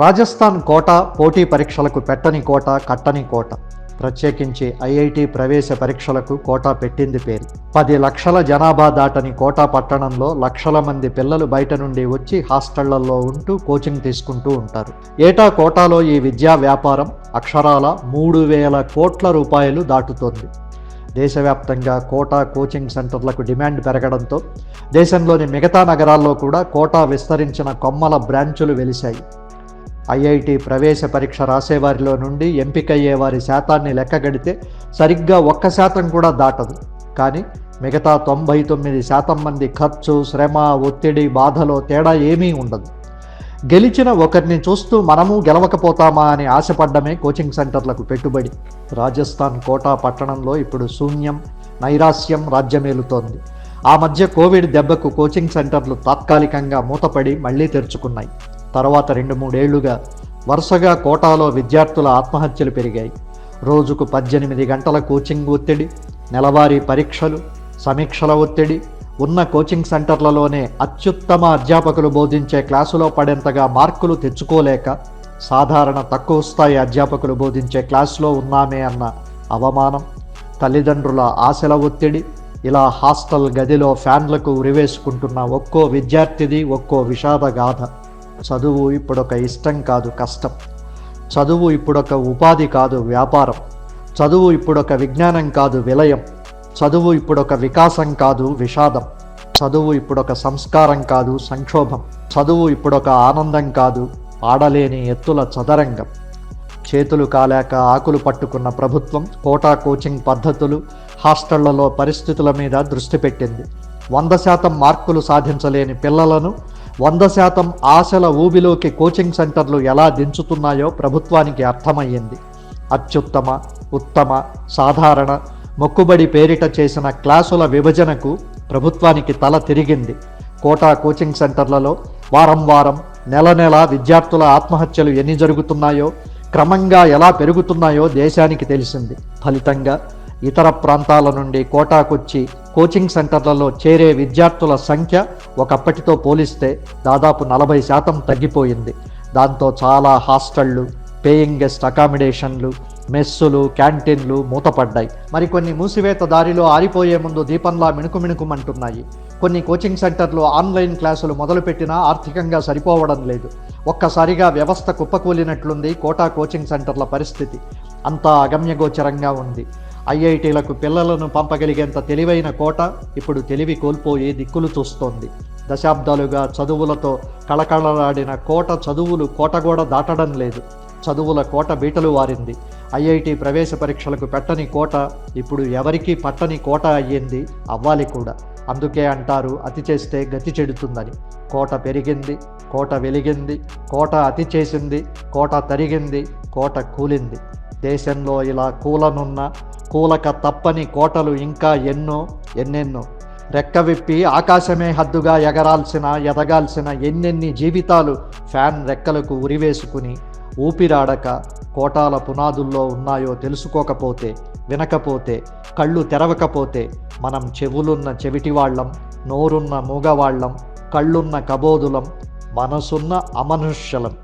రాజస్థాన్ కోట పోటీ పరీక్షలకు పెట్టని కోట కట్టని కోట. ప్రత్యేకించి ఐఐటి ప్రవేశ పరీక్షలకు కోటా పెట్టింది పేరు. పది లక్షల జనాభా దాటని కోటా పట్టణంలో లక్షల మంది పిల్లలు బయట నుండి వచ్చి హాస్టళ్ళలో ఉంటూ కోచింగ్ తీసుకుంటూ ఉంటారు. ఏటా కోటాలో ఈ విద్యా వ్యాపారం అక్షరాల మూడు వేల కోట్ల రూపాయలు దాటుతోంది. దేశవ్యాప్తంగా కోటా కోచింగ్ సెంటర్లకు డిమాండ్ పెరగడంతో దేశంలోని మిగతా నగరాల్లో కూడా కోటా విస్తరించిన కొమ్మల బ్రాంచులు వెలిశాయి. ఐఐటి ప్రవేశ పరీక్ష రాసేవారిలో నుండి ఎంపికయ్యే వారి శాతాన్ని లెక్కగడితే సరిగ్గా ఒక్క శాతం కూడా దాటదు. కానీ మిగతా తొంభై తొమ్మిది శాతం మంది ఖర్చు శ్రమ ఒత్తిడి బాధలో తేడా ఏమీ ఉండదు. గెలిచిన ఒకరిని చూస్తూ మనము గెలవకపోతామా అని ఆశపడ్డమే కోచింగ్ సెంటర్లకు పెట్టుబడి. రాజస్థాన్ కోటా పట్టణంలో ఇప్పుడు శూన్యం నైరాస్యం రాజ్యమేలుతోంది. ఆ మధ్య కోవిడ్ దెబ్బకు కోచింగ్ సెంటర్లు తాత్కాలికంగా మూతపడి మళ్ళీ తెరుచుకున్నాయి. తర్వాత రెండు మూడేళ్ళుగా వరుసగా కోటాలో విద్యార్థుల ఆత్మహత్యలు పెరిగాయి. రోజుకు పద్దెనిమిది గంటల కోచింగ్ ఒత్తిడి నెలవారీ పరీక్షలు సమీక్షల ఒత్తిడి ఉన్న కోచింగ్ సెంటర్లలోనే అత్యుత్తమ అధ్యాపకులు బోధించే క్లాసులో పడేంతగా మార్కులు తెచ్చుకోలేక సాధారణ తక్కువ స్థాయి అధ్యాపకులు బోధించే క్లాసులో ఉన్నామే అన్న అవమానం తల్లిదండ్రుల ఆశల ఒత్తిడి ఇలా హాస్టల్ గదిలో ఫ్యాన్లకు ఉరివేసుకుంటున్న ఒక్కో విద్యార్థిది ఒక్కో విషాద చదువు ఇప్పుడొక ఇష్టం కాదు కష్టం. చదువు ఇప్పుడొక ఉపాధి కాదు వ్యాపారం. చదువు ఇప్పుడొక విజ్ఞానం కాదు విలయం. చదువు ఇప్పుడొక వికాసం కాదు విషాదం. చదువు ఇప్పుడొక సంస్కారం కాదు సంక్షోభం. చదువు ఇప్పుడొక ఆనందం కాదు ఆడలేని ఎత్తుల చదరంగం. చేతులు కాలేక ఆకులు పట్టుకున్న ప్రభుత్వం కోటా కోచింగ్ పద్ధతులు హాస్టళ్ళలో పరిస్థితుల మీద దృష్టి పెట్టింది. వంద శాతం మార్కులు సాధించలేని పిల్లలను వంద శాతం ఆశల ఊబిలోకి కోచింగ్ సెంటర్లు ఎలా దించుతున్నాయో ప్రభుత్వానికి అర్థమయ్యింది. అత్యుత్తమ ఉత్తమ సాధారణ మొక్కుబడి పేరిట చేసిన క్లాసుల విభజనకు ప్రభుత్వానికి తల తిరిగింది. కోటా కోచింగ్ సెంటర్లలో వారం వారం నెల నెల విద్యార్థుల ఆత్మహత్యలు ఎన్ని జరుగుతున్నాయో క్రమంగా ఎలా పెరుగుతున్నాయో దేశానికి తెలిసింది. ఫలితంగా ఇతర ప్రాంతాల నుండి కోటాకొచ్చి కోచింగ్ సెంటర్లలో చేరే విద్యార్థుల సంఖ్య ఒకప్పటితో పోలిస్తే దాదాపు నలభై శాతం తగ్గిపోయింది. దాంతో చాలా హాస్టళ్ళు పేయింగ్ గెస్ట్ అకామిడేషన్లు మెస్సులు క్యాంటీన్లు మూతపడ్డాయి. మరికొన్ని మూసివేత దారిలో ఆరిపోయే ముందు దీపంలా మిణుకు మిణుకుమంటున్నాయి కొన్ని కోచింగ్ సెంటర్లు ఆన్లైన్ క్లాసులు మొదలుపెట్టినా ఆర్థికంగా సరిపోవడం లేదు. ఒక్కసారిగా వ్యవస్థ కుప్పకూలినట్లుంది కోటా కోచింగ్ సెంటర్ల పరిస్థితి. అంతా అగమ్యగోచరంగా ఉంది. ఐఐటీలకు పిల్లలను పంపగలిగేంత తెలివైన కోట ఇప్పుడు తెలివి కోల్పోయి దిక్కులు చూస్తోంది. దశాబ్దాలుగా చదువులతో కళకళలాడిన కోట చదువులు కోటగోడ దాటడం లేదు. చదువుల కోట బీటలు వారింది. ఐఐటి ప్రవేశ పరీక్షలకు పెట్టని కోట ఇప్పుడు ఎవరికీ పట్టని కోట అయ్యింది అవ్వాలి కూడా. అందుకే అంటారు అతి చేస్తే గతి చెడుతుందని. కోట పెరిగింది కోట వెలిగింది కోట అతి చేసింది కోట తరిగింది కోట కూలింది. దేశంలో ఇలా కూలనున్న కూలక తప్పని కోటలు ఇంకా ఎన్నో ఎన్నెన్నో. రెక్క విప్పి ఆకాశమే హద్దుగా ఎగరాల్సిన ఎదగాల్సిన ఎన్నెన్ని జీవితాలు ఫ్యాన్ రెక్కలకు ఉరివేసుకుని ఊపిరాడక కోటాల పునాదుల్లో ఉన్నాయో తెలుసుకోకపోతే వినకపోతే కళ్ళు తెరవకపోతే మనం చెవులున్న చెవిటివాళ్ళం నోరున్న మూగవాళ్ళం కళ్ళున్న కబోదులం మనసున్న అమనుష్యలం.